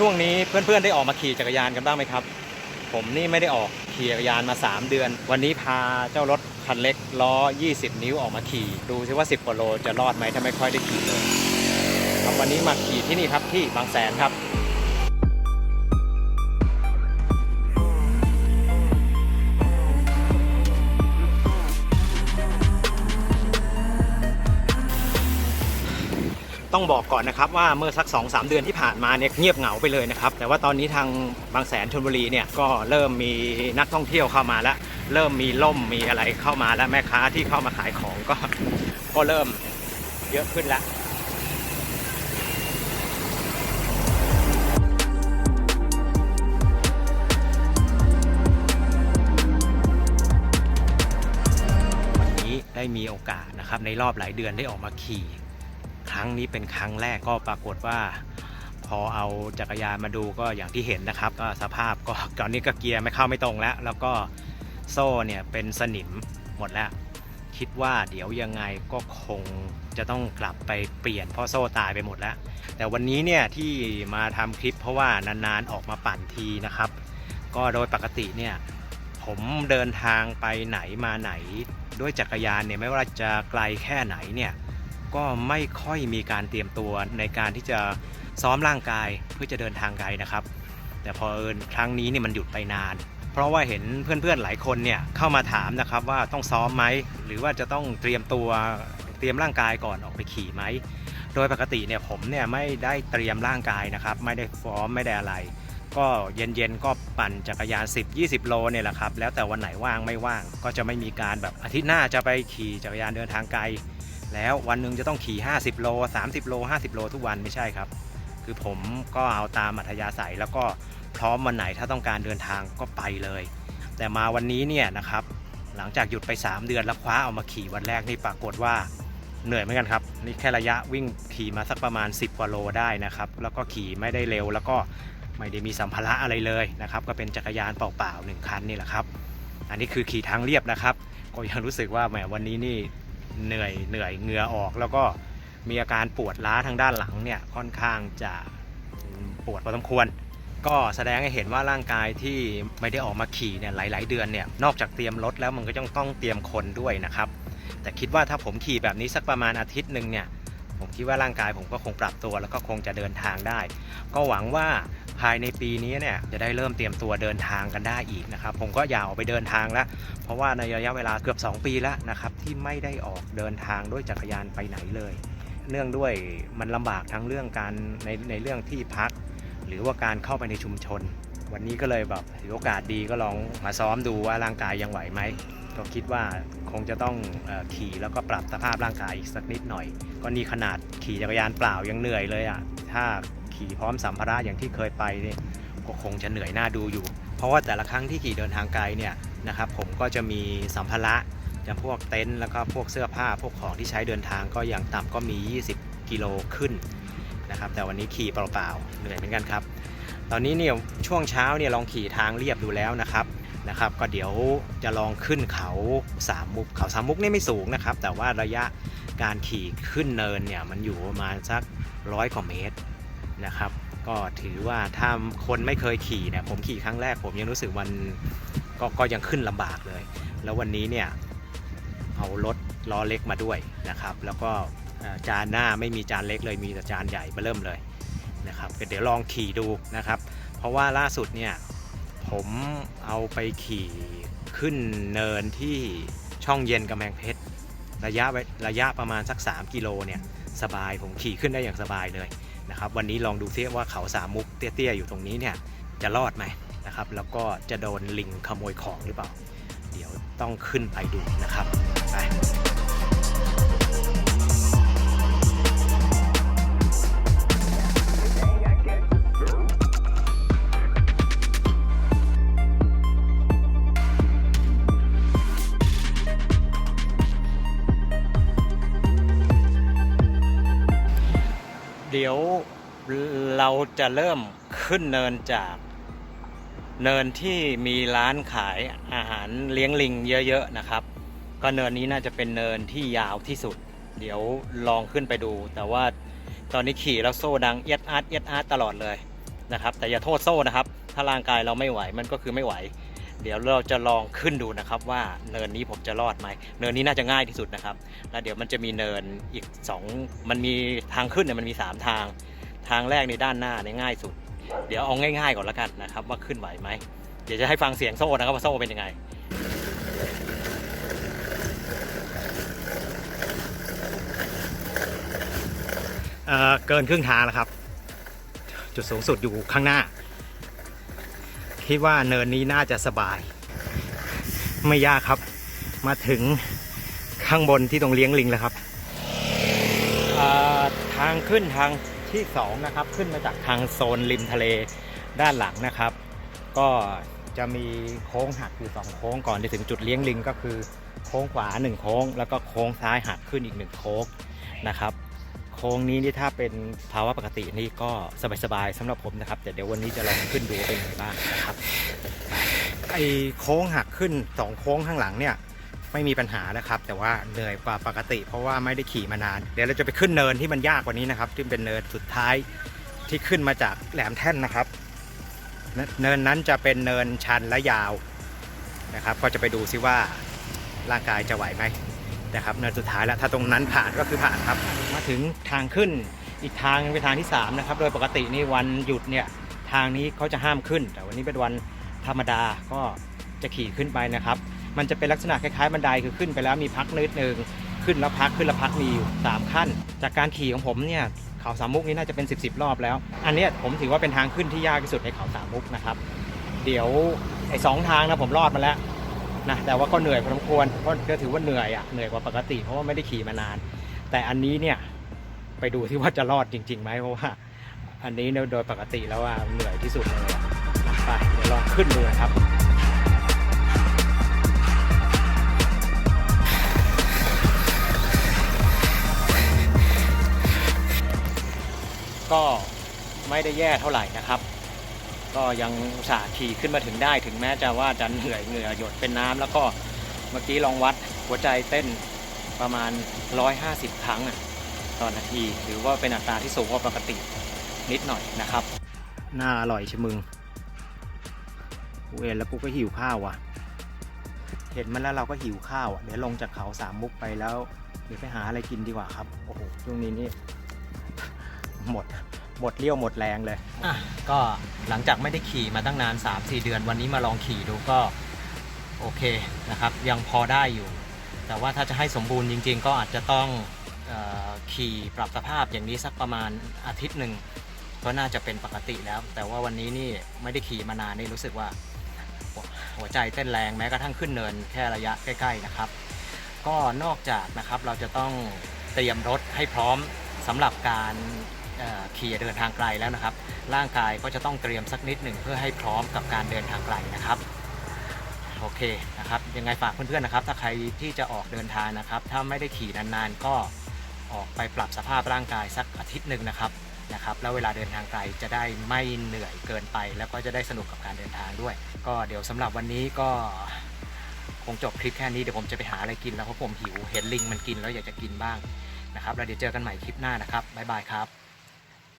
ช่วงนี้เพื่อนๆได้ออกมาขี่จักรยานกันบ้างไหมครับ ผมนี่ไม่ได้ออกขี่จักรยานมา 3 เดือน วันนี้พาเจ้ารถคันเล็กล้อ 20 นิ้วออกมาขี่ ดูซิว่า 10กว่าโลจะรอดไหมถ้าไม่ค่อยได้ขี่เลยครับวันนี้มาขี่ที่นี่ครับที่บางแสนครับ ต้องบอกก่อนนะครับว่าเมื่อสัก 2 3 เดือนที่ผ่านมาเนี่ยเงียบเหงาไปเลยนะครับแต่ว่าตอนนี้ทางบางแสนชลบุรีเนี่ยก็เริ่มมีนักท่องเที่ยวเข้ามาแล้ว เริ่มมีล่มมีอะไรเข้ามาแล้วแม่ค้าที่เข้ามาขายของก็ก็เริ่มเยอะขึ้นแล้ววันนี้ได้มีโอกาสนะครับในรอบหลายเดือนได้ออกมาขี่ รั้งนี้เป็นครั้งแรกก็ปรากฏว่า พอเอาจักรยานมาดูก็อย่างที่เห็นนะครับ ก็สภาพก็ตอนนี้ก็เกียร์ไม่เข้าไม่ตรงแล้ว แล้วก็โซ่เนี่ยเป็นสนิมหมดแล้วคิดว่าเดี๋ยวยังไงก็คงจะต้องกลับไปเปลี่ยนเพราะโซ่ตายไปหมดแล้ว แต่วันนี้เนี่ยที่มาทำคลิปเพราะว่านานๆออกมาปั่นทีนะครับ ก็โดยปกติเนี่ยผมเดินทางไปไหนมาไหน ด้วยจักรยานเนี่ยไม่ว่าจะไกลแค่ไหนเนี่ย ก็ไม่ค่อยมีการเตรียมตัวในการที่จะซ้อมร่างกายเพื่อจะเดินทางไกลนะครับ แต่พอเอิญครั้งนี้เนี่ยมันหยุดไปนาน เพราะว่าเห็นเพื่อนๆหลายคนเนี่ยเข้ามาถามนะครับว่าต้องซ้อมไหมหรือว่าจะต้องเตรียมตัวเตรียมร่างกายก่อนออกไปขี่ไหมโดยปกติเนี่ยผมเนี่ยไม่ได้เตรียมร่างกายนะครับ ไม่ได้ซ้อมไม่ได้อะไร ก็เย็นๆก็ปั่นจักรยาน 10-20 โลเนี่ยแหละครับแล้วแต่วันไหนว่างไม่ว่างก็จะไม่มีการแบบอาทิตย์หน้าจะไปขี่จักรยานเดินทางไกล แล้ววันหนึ่งจะต้องขี่ 50 โล 30 โล 50 โลทุกวันไม่ใช่ครับ คือผมก็เอาตามอัธยาศัยแล้วก็พร้อมวันไหนถ้าต้องการเดินทางก็ไปเลย แต่มาวันนี้เนี่ยนะครับหลังจากหยุดไป 3 เดือนแล้วคว้าเอามาขี่วันแรกนี่ปรากฏว่าเหนื่อยเหมือนกันครับนี่แค่ระยะวิ่งขี่มาสักประมาณ 10กว่าโลได้นะครับ แล้วก็ขี่ไม่ได้เร็ว แล้วก็ไม่ได้มีสัมภาระอะไรเลยนะครับ ก็เป็นจักรยานเปล่าๆหนึ่งคันนี่แหละครับ อันนี้คือขี่ทางเรียบนะครับ ก็ยังรู้สึกว่าแหมวันนี้นี่ เหนื่อยเหนื่อยเหงื่อออก แล้วก็มีอาการปวดล้าทางด้านหลังเนี่ยค่อนข้างจะปวดพอสมควร ก็แสดงให้เห็นว่าร่างกายที่ไม่ได้ออกมาขี่เนี่ยหลาย ๆ เดือนเนี่ยนอกจากเตรียมรถแล้วมันก็ต้องต้องเตรียมคนด้วยนะครับ แต่คิดว่าถ้าผมขี่แบบนี้สักประมาณอาทิตย์หนึ่งเนี่ย ผมคิดว่าร่างกายผมก็คงปรับตัวแล้วก็คงจะเดินทางได้ ก็หวังว่าภายในปีนี้เนี่ยจะได้เริ่มเตรียมตัวเดินทางกันได้อีกนะครับ ผมก็อยากออกไปเดินทางแล้ว เพราะว่าในระยะเวลาเกือบ 2 ปีแล้วนะครับที่ไม่ได้ออกเดินทางด้วยจักรยานไปไหนเลย เนื่องด้วยมันลำบากทั้งเรื่องการในในเรื่องที่พัก หรือว่าการเข้าไปในชุมชน วันนี้ก็เลยแบบถือโอกาสดีก็ลองมาซ้อมดูว่าร่างกายยังไหวไหม ก็คิดว่าคงจะต้องขี่แล้วก็ปรับสภาพร่างกายอีกสักนิดหน่อย ก็นี่ขนาดขี่จักรยานเปล่ายังเหนื่อยเลยอะถ้าขี่พร้อมสัมภาระอย่างที่เคยไปนี่ก็คงจะเหนื่อยหน้าดูอยู่ เพราะว่าแต่ละครั้งที่ขี่เดินทางไกลเนี่ยนะครับผมก็จะมีสัมภาระอย่างพวกเต็นท์แล้วก็พวกเสื้อผ้าพวกของที่ใช้เดินทางก็อย่างต่ำก็มี 20 กิโลขึ้นนะครับแต่วันนี้ขี่เปล่าๆเหนื่อยเหมือนกันครับ ตอนนี้เนี่ยช่วงเช้าเนี่ยลองขี่ทางเรียบดูแล้วนะครับ นะครับ ก็เดี๋ยวจะลองขึ้นเขาสามมุกเขาสามมุกนี่ไม่สูงนะครับ แต่ว่าระยะการขี่ขึ้นเนินเนี่ยมันอยู่ประมาณสักร้อยกว่าเมตรนะครับ ก็ถือว่าถ้าคนไม่เคยขี่เนี่ยผมขี่ครั้งแรก ผมยังรู้สึกมันก็ก็ยังขึ้นลำบากเลย แล้ววันนี้เนี่ยเอารถล้อเล็กมาด้วยนะครับ แล้วก็จานหน้าไม่มีจานเล็กเลยมีแต่จานใหญ่มาเริ่มเลยนะครับเดี๋ยวลองขี่ดูนะครับ เพราะว่าล่าสุดเนี่ยผม เอาไปขี่ขึ้นเนินที่ช่องเย็นกำแพงเพชรระยะระยะประมาณสัก 3 กิโลเนี่ยสบายผมขี่ขึ้นได้อย่างสบายเลยนะครับวันนี้ลองดูซิว่าเขาสามมุกเตี้ยๆอยู่ตรงนี้เนี่ยจะรอดไหมนะครับแล้วก็จะโดนลิงขโมยของหรือเปล่า เดี๋ยวต้องขึ้นไปดูนะครับไป เดี๋ยวเราจะเริ่มขึ้นเนินจาก เนินที่มีร้านขายอาหารเลี้ยงลิงเยอะๆนะครับ ก็เนินนี้น่าจะเป็นเนินที่ยาวที่สุด เดี๋ยวลองขึ้นไปดู แต่ว่าตอนนี้ขี่แล้วโซ่ดังเอียดอาร์ตเอียดอาร์ตตลอดเลยนะครับ แต่อย่าโทษโซ่นะครับ ถ้าร่างกายเราไม่ไหวมันก็คือไม่ไหว เดี๋ยวเราจะลองขึ้นดูนะครับว่าเนินนี้ผมจะรอดไหมเนินนี้น่าจะง่ายที่สุดนะครับ แล้วเดี๋ยวมันจะมีเนินอีก 2 มันมีทางขึ้นเนี่ยมันมี 3 ทาง ทางแรกในด้านหน้าเนี่ยง่ายสุด เดี๋ยวเอาง่ายๆก่อนละกันนะครับ ว่าขึ้นไหวไหมเดี๋ยวจะให้ฟังเสียงโซ่นะครับว่าโซ่เป็นยังไงเออเกินครึ่งทางแล้วครับ จุดสูงสุดอยู่ข้างหน้า คิดว่าเนินนี้น่าจะสบาย ไม่ยากครับ มาถึงข้างบนที่ตรงเลี้ยงลิงแล้วครับาทางขึ้นทางที่สองนะครับ ขึ้นมาจากทางโซนริมทะเลด้านหลังนะครับ ก็จะมีโค้งหักอยู่สองโค้งก่อนจะถึงจุดเลี้ยงลิงก็คือโค้งขวาหนึ่งโค้ง แล้วก็โค้งซ้ายหักขึ้นอีกหนึ่งโค้งนะครับ ค้งนี้นี่ถ้าเป็นภาวะปกตินี่ก็สบายๆสำหรับผมนะครับ แต่เดี๋ยววันนี้จะลองขึ้นดูว่าเป็นยังไงบ้างนะครับไอ้โค้งหักขึ้นสองโค้งข้างหลังเนี่ยไม่มีปัญหานะครับ แต่ว่าเหนื่อยกว่าปกติ เพราะว่าไม่ได้ขี่มานาน เดี๋ยวเราจะไปขึ้นเนินที่มันยากกว่านี้นะครับ ที่เป็นเนินสุดท้ายที่ขึ้นมาจากแหลมแท่นนะครับ เนินนั้นจะเป็นเนินชันและยาวนะครับ ก็จะไปดูซิว่าร่างกายจะไหวไหม นะครับเนินสุดท้ายแล้วถ้าตรงนั้นผ่านก็คือผ่านครับ มาถึงทางขึ้นอีกทางเป็นทางที่3นะครับโดยปกตินี่วันหยุดเนี่ยทางนี้เขาจะห้ามขึ้น แต่วันนี้เป็นวันธรรมดาก็จะขี่ขึ้นไปนะครับ มันจะเป็นลักษณะคล้ายๆบันไดคือขึ้นไปแล้วมีพักนิดนึงขึ้นแล้วพักขึ้นแล้วพักมีอยู่สามขั้น จากการขี่ของผมเนี่ยเขาสามมุกนี่น่าจะเป็น 10บสรอบแล้ว อันนี้ผมถือว่าเป็นทางขึ้นที่ยากที่สุดในเขาสามมุกนะครับ เดี๋ยวไอ้สองทางนะผมรอดมาแล้ว นะแต่ว่าก็เหนื่อยพอสมควรก็ก็ถือว่าเหนื่อยอะเหนื่อยกว่าปกติเพราะว่าไม่ได้ขี่มานาน แต่อันนี้เนี่ยไปดูที่ว่าจะรอดจริงๆไหมเพราะว่า อันนี้เนี่ยโดยปกติแล้วว่าเหนื่อยที่สุดเลยไปเดี๋ยวลองขึ้นดูนะครับก็ไม่ได้แย่เท่าไหร่นะครับ ก็ยังอุตส่าห์ขี่ขึ้นมาถึงได้ถึงแม้จะว่าจะเหนื่อยเหงื่อหยดเป็นน้ำแล้วก็เมื่อกี้ลองวัดหัวใจเต้นประมาณ 150 ครั้งต่อนาทีถือว่าเป็นอัตราที่สูงกว่าปกตินิดหน่อยนะครับ น่าอร่อยชะมึงกูเห็นแล้วกูก็หิวข้าวอะ เห็นมันแล้วเราก็หิวข้าวอะ เดี๋ยวลงจากเขาสามมุกไปแล้ว เดี๋ยวไปหาอะไรกินดีกว่าครับ โอ้โห ช่วงนี้นี่หมด หมดเรี่ยวหมดแรงเลย อะก็หลังจากไม่ได้ขี่มาตั้งนาน 3-4 เดือน วันนี้มาลองขี่ดูก็โอเคนะครับ ยังพอได้อยู่ แต่ว่าถ้าจะให้สมบูรณ์จริง ๆ ก็อาจจะต้องเออขี่ปรับสภาพอย่างนี้สักประมาณอาทิตย์หนึ่งก็น่าจะเป็นปกติแล้ว แต่ว่าวันนี้นี่ไม่ได้ขี่มานานนี่รู้สึกว่าหัวหัวใจเต้นแรงแม้กระทั่งขึ้นเนินแค่ระยะใกล้ๆนะครับ ก็นอกจากนะครับเราจะต้องเตรียมรถให้พร้อมสำหรับการ ขี่เดินทางไกลแล้วนะครับ ร่างกายก็จะต้องเตรียมสักนิดหนึ่งเพื่อให้พร้อมกับการเดินทางไกลนะครับโอเคนะครับยังไงฝากเพื่อนๆนะครับ ถ้าใครที่จะออกเดินทางนะครับ ถ้าไม่ได้ขี่นานๆ ก็ออกไปปรับสภาพร่างกายสักอาทิตย์หนึ่งนะครับนะครับ แล้วเวลาเดินทางไกลจะได้ไม่เหนื่อยเกินไป แล้วก็จะได้สนุกกับการเดินทางด้วย ก็เดี๋ยวสำหรับวันนี้ก็คงจบคลิปแค่นี้เดี๋ยวผมจะไปหาอะไรกินแล้วเพราะผมหิวเห็นลิงมันกินแล้วอยากจะกินบ้างนะครับแล้วเดี๋ยวเจอกันใหม่คลิปหน้านะครับบ๊ายบายครับ